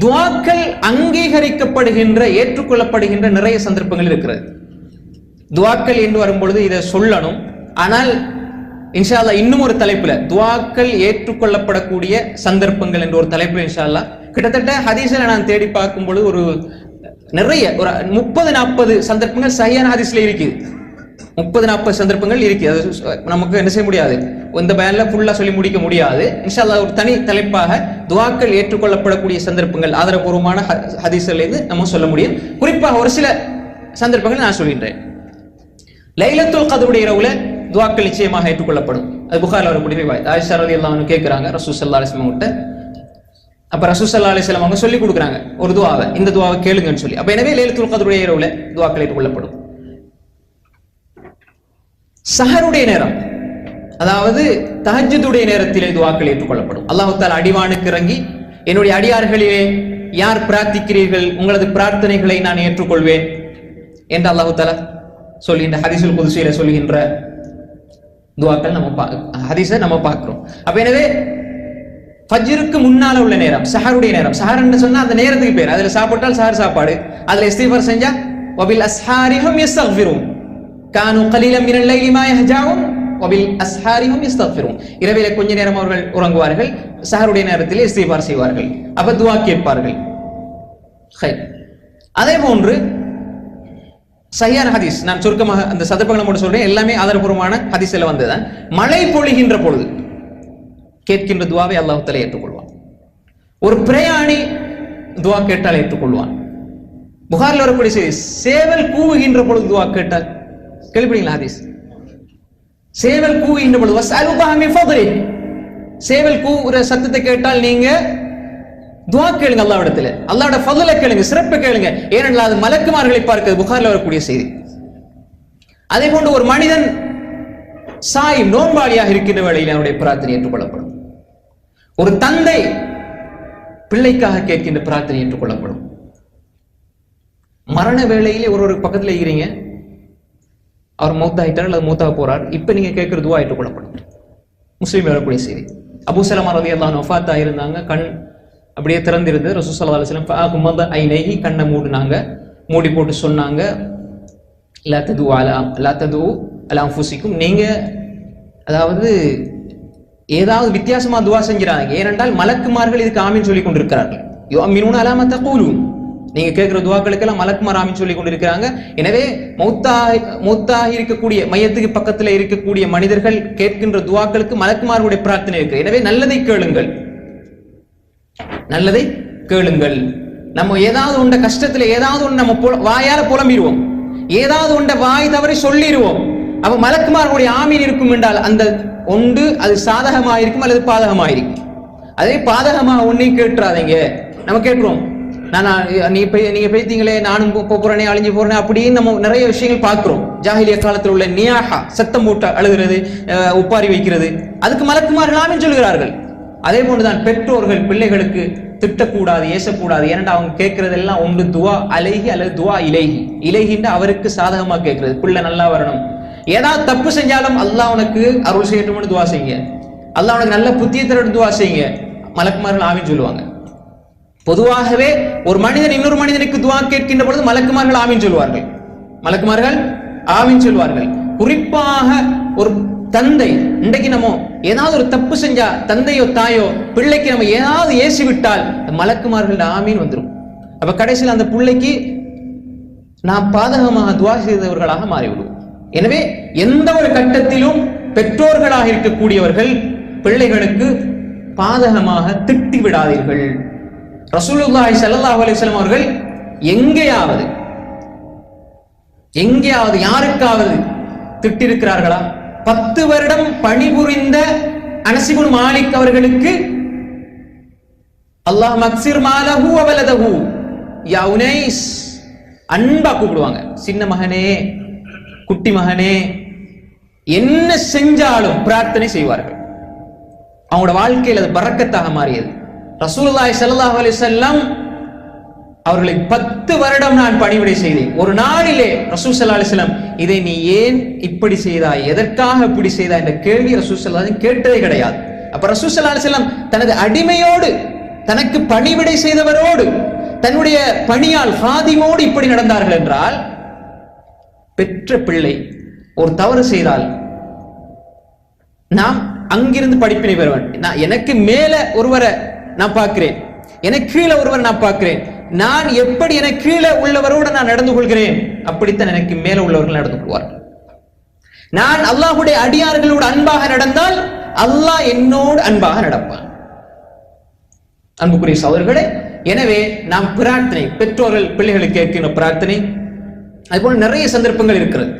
துவாக்கள் அங்கீகரிக்கப்படுகின்ற ஏற்றுக்கொள்ளப்படுகின்ற நிறைய சந்தர்ப்பங்கள் இருக்கிறது. துவாக்கள் என்று வரும்பொழுது இதை சொல்லணும். ஆனால் இன்ஷால்லா இன்னும் ஒரு தலைப்புல. துவாக்கள் ஏற்றுக்கொள்ளப்படக்கூடிய சந்தர்ப்பங்கள் என்ற ஒரு தலைப்புல இன்ஷால்லா கிட்டத்தட்ட ஹதீஸ்ல நான் தேடி பார்க்கும் பொழுது ஒரு நிறைய ஒரு முப்பது நாற்பது சந்தர்ப்பங்கள் சரியான ஹதீஸ்ல இருக்குது. முப்பது நாற்பது சந்தர்ப்பங்கள் இருக்கு. அது நமக்கு என்ன செய்ய முடியாது? இந்த பயனில் ஃபுல்லா சொல்லி முடிக்க முடியாது. இன்ஷா ஒரு தனி தலைப்பாக துவாக்கள் ஏற்றுக்கொள்ளப்படக்கூடிய சந்தர்ப்பங்கள் ஆதரபூர்வமான ஹ- நம்ம சொல்ல முடியும். குறிப்பாக ஒரு சில சந்தர்ப்பங்கள் நான் சொல்கின்றேன். லைலத்துல் கதருடைய இரவுல துவாக்கள் நிச்சயமாக ஏற்றுக்கொள்ளப்படும். அது புகாரில் வரக்கூடிய ரிவாயத். ஆயிஷா ரதி அல்லாஹ்னு கேட்குறாங்க ரசூ சல்லா அலிஸ்லாம் கிட்ட அப்போ ரசூ சல்லா அலிஸ்லாம் அவங்க சொல்லி கொடுக்குறாங்க ஒரு துவாவை. இந்த துவாவை கேளுங்கன்னு சொல்லி. அப்ப எனவே லைலத்துல் கதருடைய இரவுல துவாக்கள் ஏற்றுக்கொள்ளப்படும். சஹருடைய நேரம். அதாவது தஹஜ்ஜுடைய நேரத்திலே துவாக்கள் ஏற்றுக்கொள்ளப்படும். அல்லாஹால் அடிவானுக்கு இறங்கி என்னுடைய அடியார்களிலே யார் பிரார்த்திக்கிறீர்கள்? உங்களது பிரார்த்தனைகளை நான் ஏற்றுக்கொள்வேன். என்று அல்லாஹ் சொல்கின்ற ஹரிசுல் புதுசையில சொல்கின்ற துவாக்கள் நம்ம பா நம்ம பார்க்கிறோம். அப்ப எனவே ஃபஜ்ருக்கு முன்னால உள்ள நேரம் சஹருடைய நேரம். சஹர்ன்னு சொன்னா அந்த நேரத்துக்கு பேர். அதுல சாப்பிட்டால் சஹர் சாப்பாடு. அதுல இஸ்திஃபார் செஞ்சா வபில் அஸ்ஹாரிஹும் யஸ்தக்ஃபிரூன் கானு கலீலம் மினல் லைலி மா யஹ்ஜாவும் வபில் அஸ்ஹாரிஹும் யஸ்தக்ஃபிரூன். இரவில கொஞ்ச நேரம் அவர்கள் உறங்குவார்கள் சஹருடைய நேரத்தில் இஸ்திபார் செய்வார்கள் அப்ப துவா கேட்பார்கள். அதே போன்று சரியான ஹதீஸ் நான் சுருக்கமாக அந்த சந்தர்ப்பங்களை மட்டும் சொல்றேன் எல்லாமே ஆதாரபூர்வமான ஹதீஸ்ல வந்ததுதான். மழை பொழிகின்ற பொழுது கேட்கின்ற துவாவை அல்லாஹ் ஏற்றுக்கொள்வான். ஒரு பிரயாணி துவா கேட்டால் ஏற்றுக்கொள்வான். புகாரில் வரக்கூடிய செய்தி சேவல் கூவுகின்ற பொழுது துவா கேட்டால் கேள்விப்படுங்களா ஹதீஸ்? சேவல் கூகின்ற பொழுது வசலுகாமி ஃபதரி சேவல் கூற சத்தத்தை கேட்டால் நீங்க துவா கேளுங்க அல்லாவிடத்துல அல்லாவோட ஃபதுல கேளுங்க சிறப்பை கேளுங்க. ஏனென்றால் அது மலக்குமார்களை பார்க்க புகாரில் வரக்கூடிய செய்தி. அதே போன்று ஒரு மனிதன் சாய் நோன்பாளியாக இருக்கின்ற வேளையில் அவருடைய பிரார்த்தனை என்று கொள்ளப்படும் ஒரு தந்தை பிள்ளைக்காக கேட்கின்ற பிரார்த்தனை என்று கொள்ளப்படும் மரண வேளையிலே ஒரு ஒரு பக்கத்தில் இருக்கிறீங்க அவர் மௌத்தாயிட்டார் அல்லது மூத்தா போறார். இப்போ நீங்க கேட்கிற துவா ஏற்றுக்கொள்ளப்படும் முஸ்லீம் வரக்கூடிய செய்தி. அபூ சலமா ரதி அல்லாஹ் இருந்தாங்க. கண் அப்படியே திறந்திருந்து ரசூல் ஸல்லல்லாஹு அலைஹி வஸல்லம் ஐ ஐனைஹி கண்ணை மூடினாங்க. மூடி போட்டு சொன்னாங்க லா அலாம் அலா அலாம் ஃபூசிக்கும் நீங்க அதாவது ஏதாவது வித்தியாசமா துவா செஞ்சிடாங்க ஏனென்றால் மலக்குமார்கள் இதுக்கு ஆமின்னு சொல்லி கொண்டிருக்கிறார்கள். யோ அம்மினூன அலாமத்தை கூலும் நீங்க கேட்கிற துவாக்களுக்கெல்லாம் மலக்குமார் மராமின்னு சொல்லி கொண்டிருக்கிறாங்க. எனவே மௌத்தாகி மூத்தாக இருக்கக்கூடிய மையத்துக்கு பக்கத்துல இருக்கக்கூடிய மனிதர்கள் கேட்கின்ற துவாக்களுக்கு மலக்குமார்களுடைய பிரார்த்தனை இருக்கு. எனவே நல்லதை கேளுங்கள். நல்லதை கேளுங்கள். நம்ம ஏதாவது உண்ட கஷ்டத்துல ஏதாவது ஒன்று நம்ம புல- வாயால புலம்பிடுவோம். ஏதாவது ஒன்றை வாய் தவறி சொல்லிடுவோம். அப்ப மலக்குமார்களுடைய ஆமீன் இருக்கும் என்றால் அந்த ஒன்று அது சாதகமாயிருக்கும் அல்லது பாதகமாயிருக்கும். அதே பாதகமா ஒன்னையும் கேட்டுறாதீங்க. நம்ம கேட்டுருவோம் நான் நீ நீங்க பேய்த்தீங்களே நானும் போறேனே அழிஞ்சு போறேனே அப்படின்னு நம்ம நிறைய விஷயங்கள் பார்க்கிறோம். ஜாஹிலிய காலத்தில் உள்ள நியாஹா சத்தம் போட்டு அழுகிறது உப்பாரி ஒப்பாரி வைக்கிறது. அதுக்கு மலக்குமார்கள் சொல்கிறார்கள். அதே போன்றுதான் பெற்றோர்கள் பிள்ளைகளுக்கு திட்டக்கூடாது ஏசக்கூடாது. ஏனென்றா அவங்க கேட்கறதெல்லாம் ஒன்று துவா அலைகி அல்லது துவா இலைகி இலைகின்ற அவருக்கு சாதகமா கேட்கறது. பிள்ளை நல்லா வரணும். ஏதாவது தப்பு செஞ்சாலும் அல்லாஹ் உனக்கு அருள் செய்யட்டும்னு துவா செய்யுங்க. அல்லாஹ் உனக்கு நல்ல புத்திய தரட்டு துவா செய்யுங்க. மலக்குமார்கள் ஆமின்னு சொல்லுவாங்க. பொதுவாகவே ஒரு மனிதன் இன்னொரு மனிதனுக்கு துவா கேட்கின்ற பொழுது மலக்குமார்கள் ஆமீன் சொல்வார்கள். மலக்குமார்கள் ஆமீன் சொல்வார்கள். குறிப்பாக ஒரு தந்தை இன்றைக்கு நம்ம ஏதாவது ஒரு தப்பு செஞ்சா தந்தையோ தாயோ பிள்ளைக்கு நம்ம ஏதாவது ஏசி விட்டால் மலக்குமார்கள் ஆமீன் வந்துடும் அப்ப கடைசியில் அந்த பிள்ளைக்கு நாம் பாதகமாக துவா செய்தவர்களாக மாறிவிடுவோம். எனவே எந்த ஒரு கட்டத்திலும் பெற்றோர்களாக இருக்கக்கூடியவர்கள் பிள்ளைகளுக்கு பாதகமாக திட்டி விடாதீர்கள் ரசூலுல்லாஹி சல்லாஹ் அலிஸ்லாம் அவர்கள் எங்கேயாவது எங்கேயாவது யாருக்காவது திட்டிருக்கிறார்களா? பத்து வருடம் பணிபுரிந்த அனசிபுன் மாலிக் அவர்களுக்கு அல்லாஹ் மக்சிர் மாலஹு அவலதஹு யா உனைஸ் அன்பா கூப்பிடுவாங்க. சின்ன மகனே குட்டி மகனே என்ன செஞ்சாலும் பிரார்த்தனை செய்வார்கள். அவங்களோட வாழ்க்கையில் அது பறக்கத்தாக மாறியது. ரசூல்லாய் ஸல்லல்லாஹு அலி செல்லம் அவர்களை பத்து வருடம் நான் பணிவிடை செய்தேன். ஒரு நாளிலே ரசூல் ஸல்லல்லாஹு அலைஹி இதை நீ ஏன் இப்படி செய்தாய்? எதற்காக இப்படி செய்தாய்? என்ற கேள்வி ரசூல் ஸல்லல்லாஹு கேட்டதே கிடையாது. அப்ப ரசூல் ஸல்லல்லாஹு அலைஹி தனது அடிமையோடு தனக்கு பணிவிடை செய்தவரோடு தன்னுடைய பணியால் ஹாதிமோடு இப்படி நடந்தார்கள் என்றால் பெற்ற பிள்ளை ஒரு தவறு செய்தால் நாம் அங்கிருந்து படிப்பினை பெறுவன். நான் எனக்கு மேல ஒருவரை நான் பார்க்கிறேன். எனக்கு கீழே ஒருவர் நான் பார்க்கிறேன். நான் எப்படி எனக்கு கீழே உள்ளவரோடு நான் நடந்து கொள்கிறேன்? அப்படித்தான் எனக்கு மேல உள்ளவர்கள் நடந்து கொள்வார்கள். நான் அல்லாஹுடைய அடியார்களோடு அன்பாக நடந்தால் அல்லாஹ் என்னோடு அன்பாக நடப்பான். அன்புக்குரிய சகோதரர்களே எனவே நாம் பிரார்த்தனை பெற்றோர்கள் பிள்ளைகளுக்கு கேட்கின்ற பிரார்த்தனை அதுபோல நிறைய சந்தர்ப்பங்கள் இருக்கிறது.